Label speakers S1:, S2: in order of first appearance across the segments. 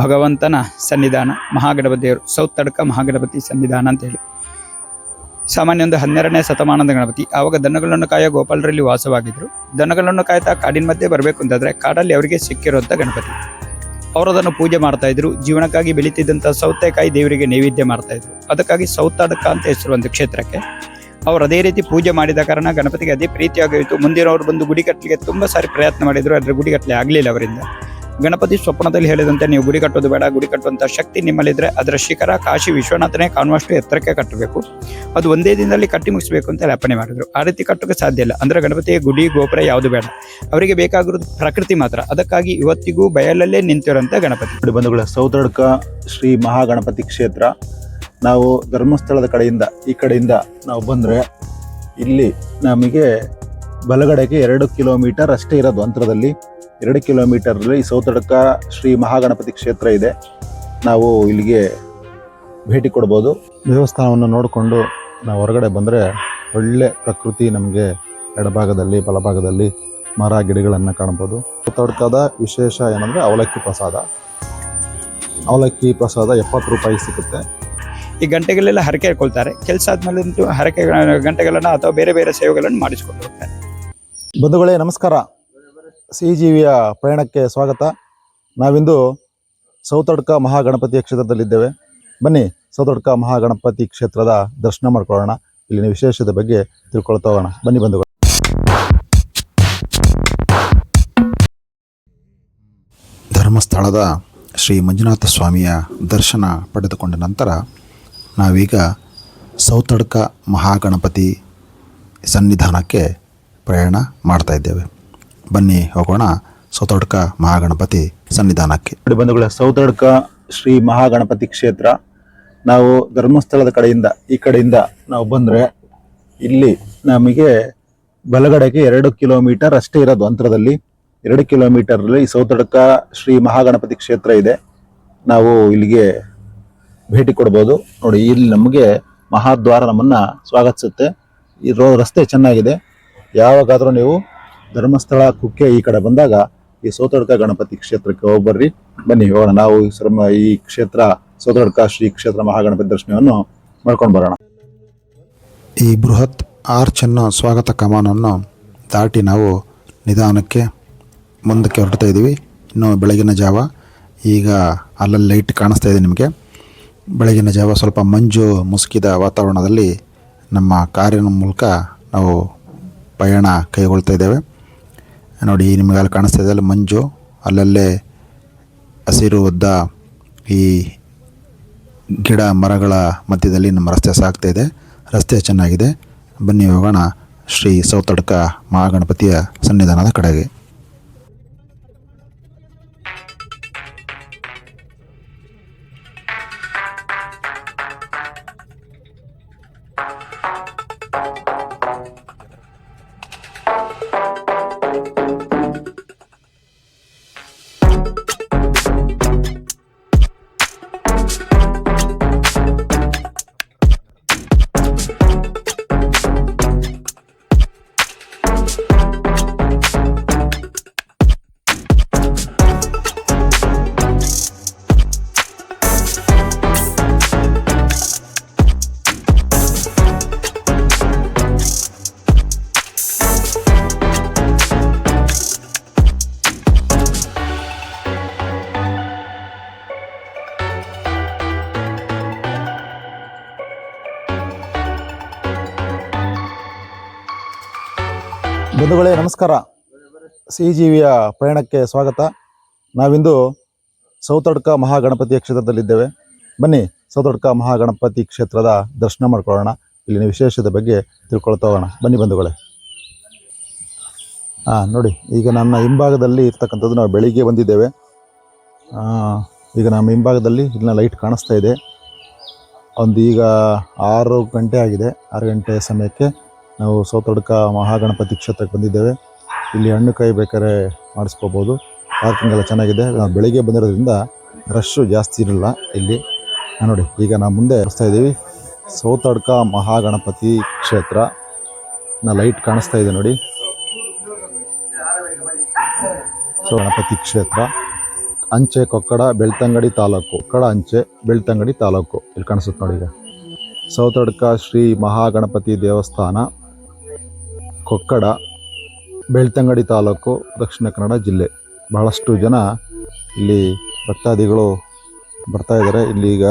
S1: ಭಗವಂತನ ಸನ್ನಿಧಾನ, ಮಹಾಗಣಪತಿಯವರು ದೇವರು ತಡಕ ಮಹಾಗಣಪತಿ ಸನ್ನಿಧಾನ ಅಂತೇಳಿ ಸಾಮಾನ್ಯ ಒಂದು ಹನ್ನೆರಡನೇ ಶತಮಾನದ ಗಣಪತಿ. ಆವಾಗ ದನಗಳನ್ನು ಕಾಯೋ ಗೋಪಾಲರಲ್ಲಿ ವಾಸವಾಗಿದ್ರು. ದನಗಳನ್ನು ಕಾಯ್ತಾ ಕಾಡಿನ ಮಧ್ಯೆ ಬರಬೇಕು ಅಂತಾದರೆ ಕಾಡಲ್ಲಿ ಅವರಿಗೆ ಸಿಕ್ಕಿರುವಂಥ ಗಣಪತಿ. ಅವರು ಅದನ್ನು ಪೂಜೆ ಮಾಡ್ತಾಯಿದ್ರು ಜೀವನಕ್ಕಾಗಿ ಬೆಳೀತಿದ್ದಂಥ ಸೌತೆಕಾಯಿ ದೇವರಿಗೆ ನೈವೇದ್ಯ ಮಾಡ್ತಾಯಿದ್ರು ಅದಕ್ಕಾಗಿ ಸೌತಾಡಕ ಅಂತ ಹೆಸರು ಒಂದು ಕ್ಷೇತ್ರಕ್ಕೆ ಅವರು ಅದೇ ರೀತಿ ಪೂಜೆ ಮಾಡಿದ ಕಾರಣ ಗಣಪತಿಗೆ ಅದೇ ಪ್ರೀತಿಯಾಗೋಯಿತು. ಮುಂದಿನವರು ಬಂದು ಗುಡಿ ತುಂಬ ಸಾರಿ ಪ್ರಯತ್ನ ಮಾಡಿದರು. ಅದರ ಗುಡಿ ಕಟ್ಟಲೆ ಆಗಲಿಲ್ಲ ಅವರಿಂದ. ಗಣಪತಿ ಸ್ವಪ್ನದಲ್ಲಿ ಹೇಳಿದಂತೆ ನೀವು ಗುಡಿ ಕಟ್ಟೋದು ಬೇಡ, ಗುಡಿ ಕಟ್ಟುವಂಥ ಶಕ್ತಿ ನಿಮ್ಮಲ್ಲಿದ್ದರೆ ಅದರ ಶಿಖರ ಕಾಶಿ ವಿಶ್ವನಾಥನೇ ಕಾಣುವಷ್ಟು ಎತ್ತರಕ್ಕೆ ಕಟ್ಟಬೇಕು. ಅದು ಒಂದೇ ದಿನದಲ್ಲಿ ಕಟ್ಟಿ ಮುಗಿಸಬೇಕು ಅಂತ ಅರ್ಪಣೆ ಮಾಡಿದ್ರು. ಆ ರೀತಿ ಕಟ್ಟೋಕ್ಕೆ ಸಾಧ್ಯ ಇಲ್ಲ. ಅಂದ್ರೆ ಗಣಪತಿಯ ಗುಡಿ, ಗೋಪುರ ಯಾವುದು ಬೇಡ. ಅವರಿಗೆ ಬೇಕಾಗಿರೋದು ಪ್ರಕೃತಿ ಮಾತ್ರ. ಅದಕ್ಕಾಗಿ ಇವತ್ತಿಗೂ ಬಯಲಲ್ಲೇ ನಿಂತಿರೋಂಥ ಗಣಪತಿ.
S2: ಬಂಧುಗಳ, ಸೌತಡ್ಕ ಶ್ರೀ ಮಹಾಗಣಪತಿ ಕ್ಷೇತ್ರ. ನಾವು ಧರ್ಮಸ್ಥಳದ ಕಡೆಯಿಂದ, ಈ ಕಡೆಯಿಂದ ನಾವು ಬಂದರೆ ಇಲ್ಲಿ ನಮಗೆ ಬಲಗಡೆಗೆ ಎರಡು ಕಿಲೋಮೀಟರ್ ಅಷ್ಟೇ ಇರೋದು ಅಂತರದಲ್ಲಿ ಎರಡು ಕಿಲೋಮೀಟರಲ್ಲಿ ಸೌತಡಕ ಶ್ರೀ ಮಹಾಗಣಪತಿ ಕ್ಷೇತ್ರ ಇದೆ. ನಾವು ಇಲ್ಲಿಗೆ ಭೇಟಿ ಕೊಡ್ಬೋದು. ದೇವಸ್ಥಾನವನ್ನು ನೋಡಿಕೊಂಡು ನಾವು ಹೊರಗಡೆ ಬಂದರೆ ಒಳ್ಳೆ ಪ್ರಕೃತಿ ನಮಗೆ ಎಡಭಾಗದಲ್ಲಿ ಬಲಭಾಗದಲ್ಲಿ ಮರ ಗಿಡಗಳನ್ನು ಕಾಣ್ಬೋದು. ಸೌತಡಕದ ವಿಶೇಷ ಏನಂದರೆ ಅವಲಕ್ಕಿ ಪ್ರಸಾದ. ಅವಲಕ್ಕಿ ಪ್ರಸಾದ ಎಪ್ಪತ್ತು ರೂಪಾಯಿ ಸಿಗುತ್ತೆ.
S1: ಈ ಗಂಟೆಗಳೆಲ್ಲ ಹರಕೆ ಕೊಳ್ತಾರೆ ಕೆಲಸ ಆದಮೇಲೆ ಹರಕೆ ಗಂಟೆಗಳನ್ನು ಅಥವಾ ಬೇರೆ ಬೇರೆ ಸೇವೆಗಳನ್ನು ಮಾಡಿಸ್ಕೊಂಡು ಹೋಗ್ತಾರೆ.
S2: ಬಂಧುಗಳೇ ನಮಸ್ಕಾರ. ಸಿ ಜೀವಿಯ ಪ್ರಯಾಣಕ್ಕೆ ಸ್ವಾಗತ. ನಾವಿಂದು ಸೌತಡ್ಕ ಮಹಾಗಣಪತಿಯ ಕ್ಷೇತ್ರದಲ್ಲಿದ್ದೇವೆ. ಬನ್ನಿ, ಸೌತಡ್ಕ ಮಹಾಗಣಪತಿ ಕ್ಷೇತ್ರದ ದರ್ಶನ ಮಾಡ್ಕೊಳ್ಳೋಣ. ಇಲ್ಲಿನ ವಿಶೇಷತೆ ಬಗ್ಗೆ ತಿಳ್ಕೊಳ್ತಾ ಹೋಗೋಣ. ಬನ್ನಿ ಬಂದು ಧರ್ಮಸ್ಥಳದ ಶ್ರೀ ಮಂಜುನಾಥ ಸ್ವಾಮಿಯ ದರ್ಶನ ಪಡೆದುಕೊಂಡ ನಂತರ ನಾವೀಗ ಸೌತಡ್ಕ ಮಹಾಗಣಪತಿ ಸನ್ನಿಧಾನಕ್ಕೆ ಪ್ರಯಾಣ ಮಾಡ್ತಾ ಇದ್ದೇವೆ. ಬನ್ನಿ ಹೋಗೋಣ. ಸೌತಡ್ಕ ಮಹಾಗಣಪತಿ ಸನ್ನಿಧಾನಕ್ಕೆ. ಬಂಧುಗಳ, ಸೌತಡ್ಕ ಶ್ರೀ ಮಹಾಗಣಪತಿ ಕ್ಷೇತ್ರ. ನಾವು ಧರ್ಮಸ್ಥಳದ ಕಡೆಯಿಂದ, ಈ ಕಡೆಯಿಂದ ನಾವು ಬಂದರೆ ಇಲ್ಲಿ ನಮಗೆ ಬಲಗಡೆಗೆ ಎರಡು ಕಿಲೋಮೀಟರ್ ಅಷ್ಟೇ ಇರೋದು ಅಂತರದಲ್ಲಿ. ಎರಡು ಕಿಲೋಮೀಟರಲ್ಲಿ ಸೌತಡ್ಕ ಶ್ರೀ ಮಹಾಗಣಪತಿ ಕ್ಷೇತ್ರ ಇದೆ. ನಾವು ಇಲ್ಲಿಗೆ ಭೇಟಿ ಕೊಡ್ಬೋದು. ನೋಡಿ, ಇಲ್ಲಿ ನಮಗೆ ಮಹಾದ್ವಾರ ನಮ್ಮನ್ನು ಸ್ವಾಗತಿಸುತ್ತೆ. ಈ ರೋ, ರಸ್ತೆ ಚೆನ್ನಾಗಿದೆ. ಯಾವಾಗಾದರೂ ನೀವು ಧರ್ಮಸ್ಥಳ, ಕುಕ್ಕೆ ಈ ಕಡೆ ಬಂದಾಗ ಈ ಸೋತಡ್ಕ ಗಣಪತಿ ಕ್ಷೇತ್ರಕ್ಕೆ ಹೋಗ್ಬರ್ರಿ ಬನ್ನಿ, ಹೋಗೋಣ. ನಾವು ಈ ಕ್ಷೇತ್ರ, ಸೋತಡ್ಕ ಶ್ರೀ ಕ್ಷೇತ್ರ ಮಹಾಗಣಪತಿ ದರ್ಶನವನ್ನು ಮಾಡ್ಕೊಂಡು ಬರೋಣ. ಈ ಬೃಹತ್ ಆರ್ಚ್ ಅನ್ನೋ ಸ್ವಾಗತ ಕಮಾನನ್ನು ದಾಟಿ ನಾವು ನಿಧಾನಕ್ಕೆ ಮುಂದಕ್ಕೆ ಹೊರಡ್ತಾ ಇದ್ದೀವಿ. ಇನ್ನು ಬೆಳಗಿನ ಜಾವ, ಈಗ ಅಲ್ಲಲ್ಲಿ ಲೈಟ್ ಕಾಣಿಸ್ತಾ ಇದೆ ನಿಮಗೆ. ಬೆಳಗಿನ ಜಾವ ಸ್ವಲ್ಪ ಮಂಜು ಮುಸುಕಿದ ವಾತಾವರಣದಲ್ಲಿ ನಮ್ಮ ಕಾರಿನ ಮೂಲಕ ನಾವು ಪಯಣ ಕೈಗೊಳ್ತಾ ಇದ್ದೇವೆ. ನೋಡಿ, ನಿಮಗೆ ಅಲ್ಲಿ ಕಾಣಿಸ್ತಾ ಇದೆ, ಅಲ್ಲಿ ಮಂಜು, ಅಲ್ಲಲ್ಲೇ ಹಸಿರು ಉದ್ದ ಈ ಗಿಡ ಮರಗಳ ಮಧ್ಯದಲ್ಲಿ ನಮ್ಮ ರಸ್ತೆ ಸಾಗ್ತಾ ಇದೆ. ರಸ್ತೆ ಚೆನ್ನಾಗಿದೆ. ಬನ್ನಿ ಹೋಗೋಣ ಶ್ರೀ ಸೌತಡ್ಕ ಮಹಾಗಣಪತಿಯ ಸನ್ನಿಧಾನದ ಕಡೆಗೆ. thank you ಬಂಧುಗಳೇ, ನಮಸ್ಕಾರ. ಸಿ ಜಿವಿಯ ಪ್ರಯಾಣಕ್ಕೆ ಸ್ವಾಗತ. ನಾವಿಂದು ಸೌತಡ್ಕ ಮಹಾಗಣಪತಿಯ ಕ್ಷೇತ್ರದಲ್ಲಿದ್ದೇವೆ. ಬನ್ನಿ, ಸೌತಡ್ಕ ಮಹಾಗಣಪತಿ ಕ್ಷೇತ್ರದ ದರ್ಶನ ಮಾಡ್ಕೊಳ್ಳೋಣ. ಇಲ್ಲಿನ ವಿಶೇಷತೆ ಬಗ್ಗೆ ತಿಳ್ಕೊಳ್ತಾ ಹೋಗೋಣ. ಬನ್ನಿ ಬಂಧುಗಳೇ. ಹಾಂ ನೋಡಿ, ಈಗ ನನ್ನ ಹಿಂಭಾಗದಲ್ಲಿ ಇರ್ತಕ್ಕಂಥದ್ದು ನಾವು ಬೆಳಿಗ್ಗೆ ಬಂದಿದ್ದೇವೆ. ಈಗ ನಮ್ಮ ಹಿಂಭಾಗದಲ್ಲಿ ಇಲ್ಲಿನ ಲೈಟ್ ಕಾಣಿಸ್ತಾ ಇದೆ. ಒಂದು ಈಗ ಆರು ಗಂಟೆ ಆಗಿದೆ. ಆರು ಗಂಟೆ ಸಮಯಕ್ಕೆ ನಾವು ಸೌತಡ್ಕ ಮಹಾಗಣಪತಿ ಕ್ಷೇತ್ರಕ್ಕೆ ಬಂದಿದ್ದೇವೆ. ಇಲ್ಲಿ ಹಣ್ಣು ಕಾಯಿ ಬೇಕಾದ್ರೆ ಮಾಡಿಸ್ಕೋಬೋದು. ಪಾರ್ಕಿಂಗ್ ಎಲ್ಲ ಚೆನ್ನಾಗಿದೆ. ನಾವು ಬೆಳಿಗ್ಗೆ ಬಂದಿರೋದ್ರಿಂದ ರಶ್ಶು ಜಾಸ್ತಿ ಇರಲ್ಲ ಇಲ್ಲಿ. ನೋಡಿ, ಈಗ ನಾವು ಮುಂದೆ ಬರ್ತಾ ಇದ್ದೀವಿ. ಸೌತಡ್ಕ ಮಹಾಗಣಪತಿ ಕ್ಷೇತ್ರ. ನಾ ಲೈಟ್ ಕಾಣಿಸ್ತಾ ಇದೆ ನೋಡಿ. ಸೊ ಗಣಪತಿ ಕ್ಷೇತ್ರ. ಅಂಚೆ ಕೊಕ್ಕಡ ಬೆಳ್ತಂಗಡಿ ತಾಲೂಕು. ಕೊಕ್ಕಡ ಅಂಚೆ ಬೆಳ್ತಂಗಡಿ ತಾಲೂಕು. ಇಲ್ಲಿ ಕಾಣಿಸುತ್ತೆ ನೋಡಿ ಈಗ. ಸೌತಡ್ಕ ಶ್ರೀ ಮಹಾಗಣಪತಿ ದೇವಸ್ಥಾನ. ಕೊಕ್ಕಡ, ಬೆಳ್ತಂಗಡಿ ತಾಲೂಕು, ದಕ್ಷಿಣ ಕನ್ನಡ ಜಿಲ್ಲೆ. ಬಹಳಷ್ಟು ಜನ ಇಲ್ಲಿ ಭಕ್ತಾದಿಗಳು ಬರ್ತಾ ಇದ್ದಾರೆ. ಇಲ್ಲಿ ಈಗ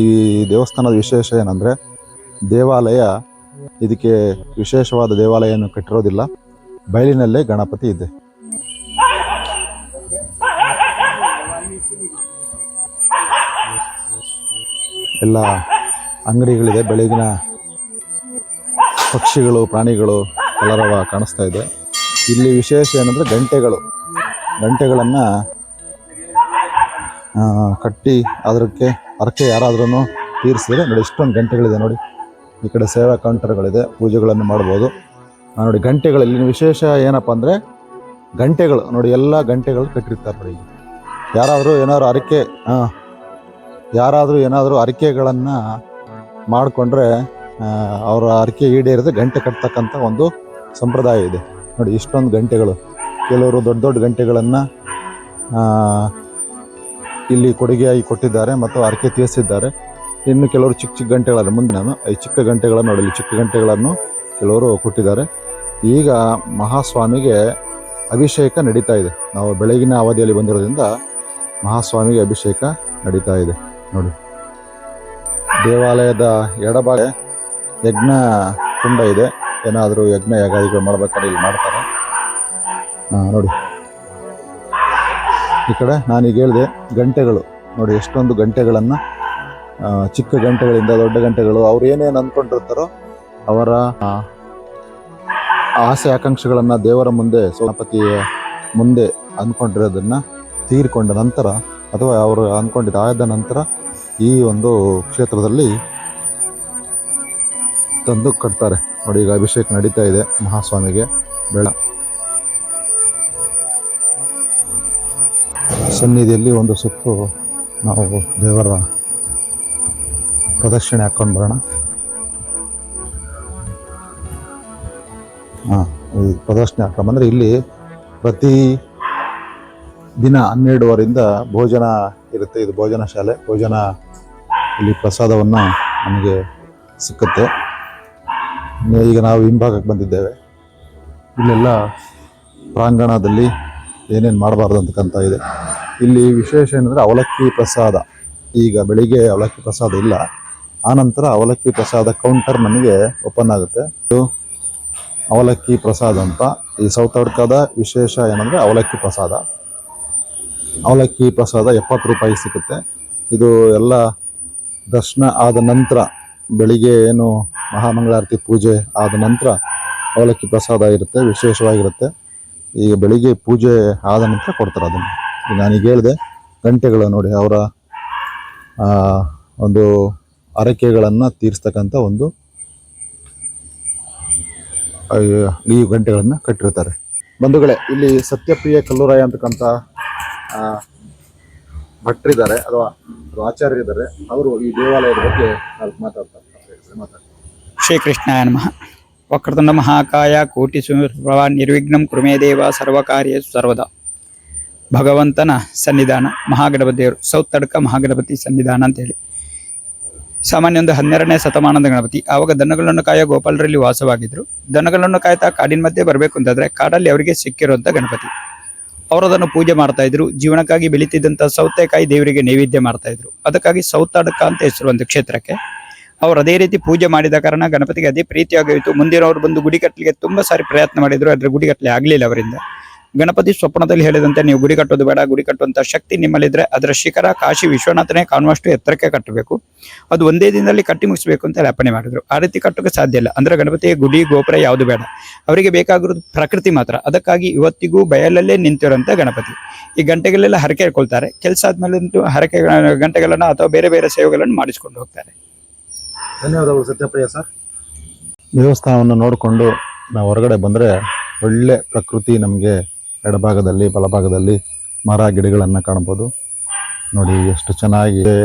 S2: ಈ ದೇವಸ್ಥಾನದ ವಿಶೇಷ ಏನಂದರೆ, ದೇವಾಲಯ ಇದಕ್ಕೆ ವಿಶೇಷವಾದ ದೇವಾಲಯವನ್ನು ಕಟ್ಟಿರೋದಿಲ್ಲ. ಬಯಲಿನಲ್ಲೇ ಗಣಪತಿ ಇದೆ. ಎಲ್ಲ ಅಂಗಡಿಗಳಿದೆ. ಬೆಳಗಿನ ಪಕ್ಷಿಗಳು, ಪ್ರಾಣಿಗಳು ಕಲರವ ಕಾಣಿಸ್ತಾ ಇದೆ. ಇಲ್ಲಿ ವಿಶೇಷ ಏನಂದರೆ ಗಂಟೆಗಳು. ಗಂಟೆಗಳನ್ನು ಕಟ್ಟಿ ಅದಕ್ಕೆ ಹರಕೆ ಯಾರಾದ್ರೂ ತೀರಿಸಿದ್ರೆ ನೋಡಿ ಇಷ್ಟೊಂದು ಗಂಟೆಗಳಿದೆ ನೋಡಿ. ಈ ಕಡೆ ಸೇವಾ ಕೌಂಟರ್ಗಳಿದೆ, ಪೂಜೆಗಳನ್ನು ಮಾಡ್ಬೋದು. ನೋಡಿ ಗಂಟೆಗಳು, ಇಲ್ಲಿನ ವಿಶೇಷ ಏನಪ್ಪ ಅಂದರೆ ಗಂಟೆಗಳು. ನೋಡಿ ಎಲ್ಲ ಗಂಟೆಗಳು ಕಟ್ಟಿರ್ತಾರೆ ನೋಡಿ ಯಾರಾದರೂ ಏನಾದ್ರು ಹರಕೆ ಹಾಂ ಯಾರಾದರೂ ಏನಾದರೂ ಹರಕೆಗಳನ್ನು ಮಾಡಿಕೊಂಡ್ರೆ ಅವರ ಹರಕೆ ಈಡೇರಿದ್ರೆ ಗಂಟೆ ಕಟ್ತಕ್ಕಂಥ ಒಂದು ಸಂಪ್ರದಾಯ ಇದೆ. ನೋಡಿ, ಇಷ್ಟೊಂದು ಗಂಟೆಗಳು. ಕೆಲವರು ದೊಡ್ಡ ದೊಡ್ಡ ಗಂಟೆಗಳನ್ನು ಇಲ್ಲಿ ಕೊಡುಗೆಯಾಗಿ ಕೊಟ್ಟಿದ್ದಾರೆ ಮತ್ತು ಅರಕೆ ತೀರಿಸಿದ್ದಾರೆ. ಇನ್ನು ಕೆಲವರು ಚಿಕ್ಕ ಚಿಕ್ಕ ಗಂಟೆಗಳನ್ನು, ಮುಂದೆ ನಾನು ಈ ಚಿಕ್ಕ ಗಂಟೆಗಳನ್ನು ನೋಡಲಿ. ಚಿಕ್ಕ ಗಂಟೆಗಳನ್ನು ಕೆಲವರು ಕೊಟ್ಟಿದ್ದಾರೆ. ಈಗ ಮಹಾಸ್ವಾಮಿಗೆ ಅಭಿಷೇಕ ನಡೀತಾ ಇದೆ. ನಾವು ಬೆಳಗಿನ ಅವಧಿಯಲ್ಲಿ ಬಂದಿರೋದ್ರಿಂದ ಮಹಾಸ್ವಾಮಿಗೆ ಅಭಿಷೇಕ ನಡೀತಾ ಇದೆ. ನೋಡಿ, ದೇವಾಲಯದ ಎಡಭಾಗ ಯಜ್ಞ ಕುಂಡ ಇದೆ. ಏನಾದರೂ ಯಜ್ಞ ಯಾಗಾದಿಗಳು ಮಾಡ್ಬೇಕಾದ್ರೆ ಇಲ್ಲಿ ಮಾಡ್ತಾರೆ. ಹಾಂ ನೋಡಿ. ಈ ಕಡೆ ನಾನೀಗ ಹೇಳಿದೆ ಗಂಟೆಗಳು. ನೋಡಿ, ಎಷ್ಟೊಂದು ಗಂಟೆಗಳನ್ನು ಚಿಕ್ಕ ಗಂಟೆಗಳಿಂದ ದೊಡ್ಡ ಗಂಟೆಗಳು, ಅವ್ರು ಏನೇನು ಅಂದ್ಕೊಂಡಿರ್ತಾರೋ ಅವರ ಆಸೆ ಆಕಾಂಕ್ಷೆಗಳನ್ನು ದೇವರ ಮುಂದೆ, ಸೋನಪತಿಯ ಮುಂದೆ ಅಂದ್ಕೊಂಡಿರೋದನ್ನು ತೀರಿಕೊಂಡ ನಂತರ, ಅಥವಾ ಅವರು ಅಂದ್ಕೊಂಡಿದ್ದಾದ ನಂತರ ಈ ಒಂದು ಕ್ಷೇತ್ರದಲ್ಲಿ ತಂದು ಕಟ್ತಾರೆ. ನೋಡಿ, ಈಗ ಅಭಿಷೇಕ ನಡೀತಾ ಇದೆ ಮಹಾಸ್ವಾಮಿಗೆ. ಬೇಡ. ಸನ್ನಿಧಿಯಲ್ಲಿ ಒಂದು ಸುತ್ತು ನಾವು ದೇವರ ಪ್ರದಕ್ಷಿಣೆ ಹಾಕೊಂಡು ಬರೋಣ. ಹಾಂ, ಈ ಪ್ರದಕ್ಷಿಣೆ ಹಾಕೊಂಬಂದ್ರೆ ಇಲ್ಲಿ ಪ್ರತಿ ದಿನ ಹನ್ನೆರಡುವರಿಂದ ಭೋಜನ ಇರುತ್ತೆ. ಇದು ಭೋಜನ ಶಾಲೆ. ಭೋಜನ ಇಲ್ಲಿ ಪ್ರಸಾದವನ್ನು ನಮಗೆ ಸಿಕ್ಕುತ್ತೆ. ಈಗ ನಾವು ಹಿಂಭಾಗಕ್ಕೆ ಬಂದಿದ್ದೇವೆ. ಇಲ್ಲೆಲ್ಲ ಪ್ರಾಂಗಣದಲ್ಲಿ ಏನೇನು ಮಾಡಬಾರ್ದು ಅಂತಕ್ಕಂಥ ಇದೆ. ಇಲ್ಲಿ ವಿಶೇಷ ಏನಂದರೆ ಅವಲಕ್ಕಿ ಪ್ರಸಾದ. ಈಗ ಬೆಳಿಗ್ಗೆ ಅವಲಕ್ಕಿ ಪ್ರಸಾದ ಇಲ್ಲ. ಆನಂತರ ಅವಲಕ್ಕಿ ಪ್ರಸಾದ ಕೌಂಟರ್ ನಮಗೆ ಓಪನ್ ಆಗುತ್ತೆ. ಇದು ಅವಲಕ್ಕಿ ಪ್ರಸಾದ ಅಂತ. ಈ ಸೌತಡ್ಕದ ವಿಶೇಷ ಏನಂದರೆ ಅವಲಕ್ಕಿ ಪ್ರಸಾದ. ಅವಲಕ್ಕಿ ಪ್ರಸಾದ ಎಪ್ಪತ್ತು ರೂಪಾಯಿ ಸಿಗುತ್ತೆ. ಇದು ಎಲ್ಲ ದರ್ಶನ ಆದ ನಂತರ ಬೆಳಿಗ್ಗೆ ಏನು ಮಹಾಮಂಗಳಾರತಿ ಪೂಜೆ ಆದ ನಂತರ ಅವಲಕ್ಕಿ ಪ್ರಸಾದ ಇರುತ್ತೆ, ವಿಶೇಷವಾಗಿರುತ್ತೆ. ಈಗ ಬೆಳಿಗ್ಗೆ ಪೂಜೆ ಆದ ನಂತರ ಕೊಡ್ತಾರೆ ಅದನ್ನು. ನಾನೀಗ ಹೇಳಿದೆ, ಗಂಟೆಗಳು ನೋಡಿ, ಅವರ ಒಂದು ಅರಕೆಗಳನ್ನು ತೀರಿಸ್ತಕ್ಕಂಥ ಒಂದು ಈ ಗಂಟೆಗಳನ್ನು ಕಟ್ಟಿರ್ತಾರೆ. ಬಂಧುಗಳೇ, ಇಲ್ಲಿ ಸತ್ಯಪ್ರಿಯ ಕಲ್ಲೂರಾಯ ಅಂತಕ್ಕಂಥ ಭಟ್ರಿದ್ದಾರೆ ಅಥವಾ ಆಚಾರ್ಯರಿದ್ದಾರೆ, ಅವರು ಈ ದೇವಾಲಯದ ಬಗ್ಗೆ ಮಾತಾಡ್ತಾರೆ.
S1: ಶ್ರೀಕೃಷ್ಣಾಯ ನಮಃ ಮಹಾಕಾಯ ಕೋಟಿ ಸುಪ್ರಭ ನಿರ್ವಿಘ್ನಂ ಕೃಮೇ ದೇವ ಸರ್ವಕಾರ್ಯ ಸರ್ವದಾ. ಭಗವಂತನ ಸನ್ನಿಧಾನ ಮಹಾಗಣಪತಿಯವರು, ಸೌತ್ ತಡ್ಕ ಮಹಾಗಣಪತಿ ಸನ್ನಿಧಾನ ಅಂತೇಳಿ. ಸಾಮಾನ್ಯ ಒಂದು ಹನ್ನೆರಡನೇ ಶತಮಾನದ ಗಣಪತಿ. ಆವಾಗ ದನಗಳನ್ನು ಕಾಯೋ ಗೋಪಾಲರಲ್ಲಿ ವಾಸವಾಗಿದ್ರು. ದನಗಳನ್ನು ಕಾಯ್ತಾ ಕಾಡಿನ ಮಧ್ಯೆ ಬರಬೇಕು ಅಂತಂದ್ರೆ ಕಾಡಲ್ಲಿ ಅವರಿಗೆ ಸಿಕ್ಕಿರುವಂತ ಗಣಪತಿ. ಅವರು ಅದನ್ನು ಪೂಜೆ ಮಾಡ್ತಾ ಇದ್ರು. ಜೀವನಕ್ಕಾಗಿ ಬೆಳೀತಿದ್ದಂತ ಸೌತೆಕಾಯಿ ದೇವರಿಗೆ ನೈವೇದ್ಯ ಮಾಡ್ತಾ ಇದ್ರು. ಅದಕ್ಕಾಗಿ ಸೌತಾಡಕ ಅಂತ ಹೆಸರು ಒಂದು ಕ್ಷೇತ್ರಕ್ಕೆ ಅವ್ರು ಅದೇ ರೀತಿ ಪೂಜೆ ಮಾಡಿದ ಕಾರಣ ಗಣಪತಿಗೆ ಅದೇ ಪ್ರೀತಿಯಾಗೋಯಿತು. ಮುಂದಿನವರು ಬಂದು ಗುಡಿ ಕಟ್ಟಲಿಕ್ಕೆ ತುಂಬಾ ಸಾರಿ ಪ್ರಯತ್ನ ಮಾಡಿದ್ರು. ಅದ್ರ ಗುಡಿ ಕಟ್ಟಲೆ ಆಗ್ಲಿಲ್ಲ ಅವರಿಂದ. ಗಣಪತಿ ಸ್ವಪ್ನದಲ್ಲಿ ಹೇಳಿದಂತೆ ನೀವು ಗುಡಿ ಕಟ್ಟೋದು ಬೇಡ ಗುಡಿ ಕಟ್ಟುವಂತ ಶಕ್ತಿ ನಿಮ್ಮಲ್ಲಿದ್ರೆ ಅದರ ಶಿಖರ ಕಾಶಿ ವಿಶ್ವನಾಥನೇ ಕಾಣುವಷ್ಟು ಎತ್ತರಕ್ಕೆ ಕಟ್ಟಬೇಕು. ಅದು ಒಂದೇ ದಿನದಲ್ಲಿ ಕಟ್ಟಿ ಮುಗಿಸಬೇಕು ಅಂತ ಅರ್ಪಣೆ ಮಾಡಿದ್ರು. ಆ ರೀತಿ ಕಟ್ಟೋಕೆ ಸಾಧ್ಯ ಇಲ್ಲ. ಅಂದ್ರೆ ಗಣಪತಿಯ ಗುಡಿ ಗೋಪುರ ಯಾವುದು ಬೇಡ. ಅವರಿಗೆ ಬೇಕಾಗಿರೋದು ಪ್ರಕೃತಿ ಮಾತ್ರ. ಅದಕ್ಕಾಗಿ ಇವತ್ತಿಗೂ ಬಯಲಲ್ಲೇ ನಿಂತಿರುವಂತ ಗಣಪತಿ. ಈ ಗಂಟೆಗಳೆಲ್ಲ ಹರಕೆ ಹೇಳ್ಕೊಳ್ತಾರೆ. ಕೆಲಸ ಆದ್ಮೇಲೆ ಅಂತೂ ಹರಕೆ ಗಂಟೆಗಳನ್ನ ಅಥವಾ ಬೇರೆ ಬೇರೆ ಸೇವೆಗಳನ್ನು ಮಾಡಿಸಿಕೊಂಡು ಹೋಗ್ತಾರೆ.
S2: ಧನ್ಯವಾದಗಳು ಸತ್ಯಪ್ರಿಯ ಸರ್. ದೇವಸ್ಥಾನವನ್ನು ನೋಡಿಕೊಂಡು ನಾವು ಹೊರಗಡೆ ಬಂದರೆ ಒಳ್ಳೆ ಪ್ರಕೃತಿ ನಮಗೆ ಎಡಭಾಗದಲ್ಲಿ, ಬಲಭಾಗದಲ್ಲಿ ಮರ ಗಿಡಗಳನ್ನು ಕಾಣ್ಬೋದು. ನೋಡಿ, ಎಷ್ಟು ಚೆನ್ನಾಗಿದೆ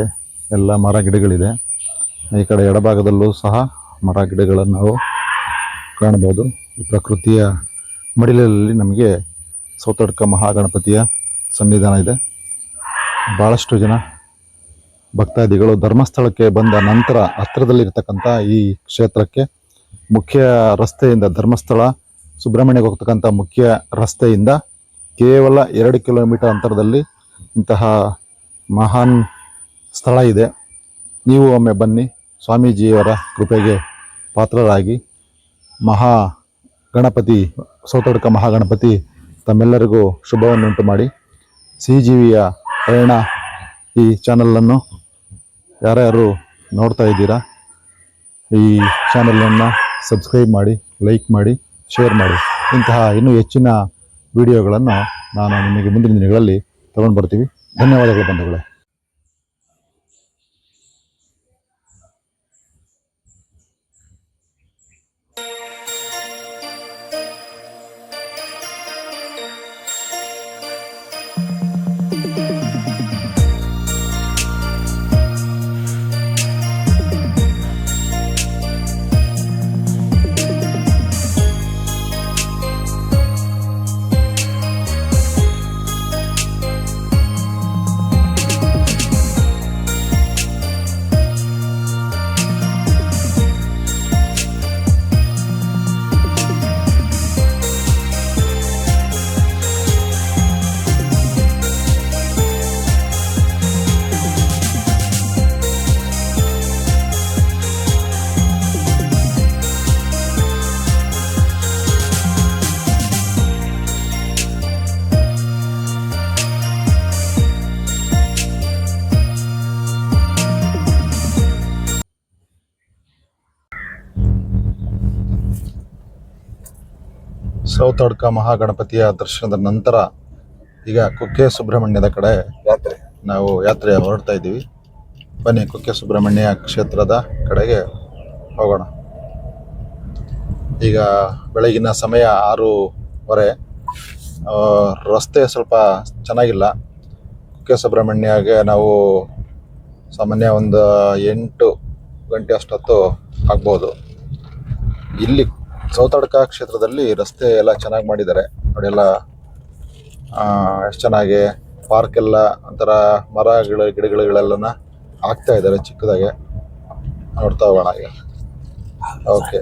S2: ಎಲ್ಲ ಮರ ಗಿಡಗಳಿದೆ. ಈ ಕಡೆ ಎಡಭಾಗದಲ್ಲೂ ಸಹ ಮರ ಗಿಡಗಳನ್ನು ನಾವು ಕಾಣ್ಬೋದು. ಪ್ರಕೃತಿಯ ಮಡಿಲಲ್ಲಿ ನಮಗೆ ಸೌತಡ್ಕ ಮಹಾಗಣಪತಿಯ ಸನ್ನಿಧಾನ ಇದೆ. ಭಾಳಷ್ಟು ಜನ ಭಕ್ತಾದಿಗಳು ಧರ್ಮಸ್ಥಳಕ್ಕೆ ಬಂದ ನಂತರ ಹತ್ತಿರದಲ್ಲಿರ್ತಕ್ಕಂಥ ಈ ಕ್ಷೇತ್ರಕ್ಕೆ ಮುಖ್ಯ ರಸ್ತೆಯಿಂದ ಧರ್ಮಸ್ಥಳ, ಸುಬ್ರಹ್ಮಣ್ಯಕ್ಕೆ ಹೋಗ್ತಕ್ಕಂಥ ಮುಖ್ಯ ರಸ್ತೆಯಿಂದ ಕೇವಲ ಎರಡು ಕಿಲೋಮೀಟರ್ ಅಂತರದಲ್ಲಿ ಇಂತಹ ಮಹಾನ್ ಸ್ಥಳ ಇದೆ. ನೀವು ಒಮ್ಮೆ ಬನ್ನಿ, ಸ್ವಾಮೀಜಿಯವರ ಕೃಪೆಗೆ ಪಾತ್ರರಾಗಿ. ಮಹಾ ಗಣಪತಿ, ಸೌತಡ್ಕ ಮಹಾಗಣಪತಿ, ತಮ್ಮೆಲ್ಲರಿಗೂ ಶುಭವನ್ನುಂಟು ಮಾಡಿ. ಸಿ ಜಿ ವಿಯ ಪಯಣ ಈ ಚಾನಲನ್ನು ಯಾರ್ಯಾರು ನೋಡ್ತಾ ಇದ್ದೀರಾ, ಈ ಚಾನಲನ್ನು ಸಬ್ಸ್ಕ್ರೈಬ್ ಮಾಡಿ, ಲೈಕ್ ಮಾಡಿ, ಶೇರ್ ಮಾಡಿ. ಇಂತಹ ಇನ್ನೂ ಹೆಚ್ಚಿನ ವಿಡಿಯೋಗಳನ್ನು ನಾನು ನಿಮಗೆ ಮುಂದಿನ ದಿನಗಳಲ್ಲಿ ತಗೊಂಡು ಬರ್ತೀವಿ. ಧನ್ಯವಾದಗಳು ಬಂಧುಗಳೇ. ಸೌತಡ್ಕ ಮಹಾಗಣಪತಿಯ ದರ್ಶನದ ನಂತರ ಈಗ ಕುಕ್ಕೆ ಸುಬ್ರಹ್ಮಣ್ಯದ ಕಡೆ ಯಾತ್ರೆ. ನಾವು ಯಾತ್ರೆ ಹೊರಡ್ತಾ ಇದ್ದೀವಿ. ಬನ್ನಿ ಕುಕ್ಕೆ ಸುಬ್ರಹ್ಮಣ್ಯ ಕ್ಷೇತ್ರದ ಕಡೆಗೆ ಹೋಗೋಣ. ಈಗ ಬೆಳಗಿನ ಸಮಯ ಆರೂವರೆ. ರಸ್ತೆ ಸ್ವಲ್ಪ ಚೆನ್ನಾಗಿಲ್ಲ. ಕುಕ್ಕೆ ಸುಬ್ರಹ್ಮಣ್ಯಗೆ ನಾವು ಸಾಮಾನ್ಯ ಒಂದು ಎಂಟು ಗಂಟೆ ಅಷ್ಟೊತ್ತು ಆಗ್ಬೋದು. ಇಲ್ಲಿ ಸೌತಡ್ಕ ಕ್ಷೇತ್ರದಲ್ಲಿ ರಸ್ತೆ ಎಲ್ಲ ಚೆನ್ನಾಗಿ ಮಾಡಿದ್ದಾರೆ. ನೋಡೆಲ್ಲ ಎಷ್ಟು ಚೆನ್ನಾಗಿ ಪಾರ್ಕ್ ಎಲ್ಲ, ಒಂಥರ ಮರಗಳ ಗಿಡಗಳೆಲ್ಲನ ಹಾಕ್ತಾ ಇದ್ದಾರೆ ಚಿಕ್ಕದಾಗೆ. ನೋಡ್ತಾ ಹೋಗೋಣ ಈಗ. ಓಕೆ